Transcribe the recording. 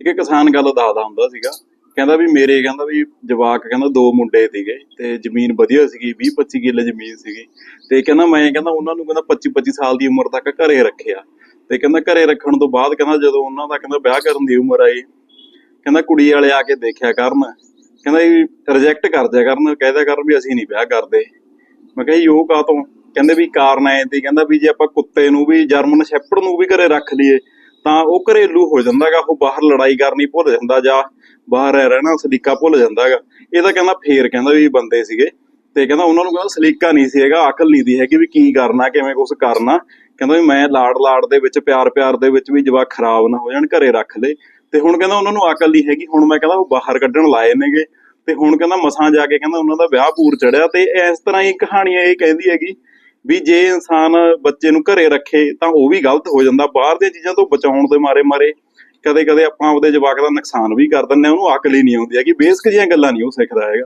ਇੱਕ ਕਿਸਾਨ ਗੱਲ ਦੱਸਦਾ ਹੁੰਦਾ ਸੀਗਾ, ਕਹਿੰਦਾ ਵੀ ਮੇਰੇ, ਕਹਿੰਦਾ ਵੀ ਜਵਾਕ, ਕਹਿੰਦਾ ਦੋ ਮੁੰਡੇ ਸੀਗੇ ਤੇ ਜ਼ਮੀਨ ਵਧੀਆ ਸੀਗੀ 20 25 ਕਿੱਲੇ ਜ਼ਮੀਨ ਸੀਗੀ ਤੇ ਕਹਿੰਦਾ ਮੈਂ, ਕਹਿੰਦਾ ਉਹਨਾਂ ਨੂੰ ਕਹਿੰਦਾ 25 25 ਸਾਲ ਦੀ ਉਮਰ ਤੱਕ ਘਰੇ ਰੱਖਿਆ ਤੇ ਕਹਿੰਦਾ ਘਰੇ ਰੱਖਣ ਤੋਂ ਬਾਅਦ ਕਹਿੰਦਾ ਜਦੋਂ ਉਹਨਾਂ ਦਾ ਕਹਿੰਦਾ ਵਿਆਹ ਕਰਨ ਦੀ ਉਮਰ ਆਈ, ਕਹਿੰਦਾ ਕੁੜੀ ਵਾਲੇ ਆ ਕੇ ਦੇਖਿਆ ਕਰਨ, ਕਹਿੰਦਾ ਵੀ ਰਿਜੈਕਟ ਕਰ ਦਿਆ ਕਰਨ, ਕਹਿ ਕਰਨ ਵੀ ਅਸੀਂ ਨਹੀਂ ਵਿਆਹ ਕਰਦੇ। ਮੈਂ ਕਿਹਾ ਜੀ, ਉਹ ਕਾਹਤੋਂ? ਕਹਿੰਦੇ ਵੀ ਕਾਰਨ ਐ ਤੇ ਕਹਿੰਦਾ ਵੀ ਜੇ ਆਪਾਂ ਕੁੱਤੇ ਨੂੰ ਵੀ, ਜਰਮਨ ਸ਼ੈਪਰਡ ਨੂੰ ਵੀ ਘਰੇ ਰੱਖ ਲਈਏ ਤਾਂ ਉਹ ਘਰੇਲੂ ਹੋ ਜਾਂਦਾਗਾ ਉਹ ਬਾਹਰ ਲੜਾਈ ਕਰਨੀ ਭੁੱਲ ਜਾਂਦਾ ਜਾਂ ਬਾਹਰ ਰਹਿਣਾ ਸਲੀਕਾ ਭੁੱਲ ਜਾਂਦਾਗਾ ਇਹ ਤਾਂ ਕਹਿੰਦਾ ਫੇਰ ਕਹਿੰਦਾ ਵੀ ਬੰਦੇ ਸੀਗੇ ਤੇ ਕਹਿੰਦਾ ਉਹਨਾਂ ਨੂੰ ਕਹਿੰਦਾ ਸਲੀਕਾ ਨਹੀਂ ਸੀ ਹੈਗਾ, ਅਕਲ ਨਹੀਂ ਦੀ ਹੈਗੀ ਵੀ ਕੀ ਕਰਨਾ, ਕਿਵੇਂ ਕੁਝ ਕਰਨਾ। ਕਹਿੰਦਾ ਵੀ ਮੈਂ ਲਾੜ ਲਾੜ ਦੇ ਵਿੱਚ, ਪਿਆਰ ਪਿਆਰ ਦੇ ਵਿੱਚ ਵੀ ਜਵਾਕ ਖਰਾਬ ਨਾ ਹੋ ਜਾਣ, ਘਰੇ ਰੱਖ ਲਏ ਤੇ ਹੁਣ ਕਹਿੰਦਾ ਉਹਨਾਂ ਨੂੰ ਅਕਲ ਨਹੀਂ ਹੈਗੀ, ਹੁਣ ਮੈਂ ਕਹਿੰਦਾ ਉਹ ਬਾਹਰ ਕੱਢਣ ਲਾਏ ਨੇਗੇ। ਤੇ ਹੁਣ ਕਹਿੰਦਾ ਮਸਾਂ ਜਾ ਕੇ ਕਹਿੰਦਾ ਉਹਨਾਂ ਦਾ ਵਿਆਹ ਪੂਰ ਚੜਿਆ ਤੇ ਇਸ ਤਰ੍ਹਾਂ ਹੀ ਕਹਾਣੀ ਇਹ ਕਹਿੰਦੀ ਹੈਗੀ ਵੀ ਜੇ ਇਨਸਾਨ ਬੱਚੇ ਨੂੰ ਘਰੇ ਰੱਖੇ ਤਾਂ ਉਹ ਵੀ ਗਲਤ ਹੋ ਜਾਂਦਾ। ਬਾਹਰ ਦੀਆਂ ਚੀਜ਼ਾਂ ਤੋਂ ਬਚਾਉਣ ਦੇ ਮਾਰੇ ਮਾਰੇ ਕਦੇ ਕਦੇ ਆਪਾਂ ਆਪਦੇ ਜਵਾਕ ਦਾ ਨੁਕਸਾਨ ਵੀ ਕਰ ਦਿੰਦੇ ਹਾਂ। ਉਹਨੂੰ ਅਕਲ ਹੀ ਨਹੀਂ ਆਉਂਦੀ ਹੈਗੀ। ਬੇਸਿਕ ਜਿਹੀਆਂ ਗੱਲਾਂ ਨਹੀਂ ਉਹ ਸਿੱਖਦਾ ਹੈਗਾ।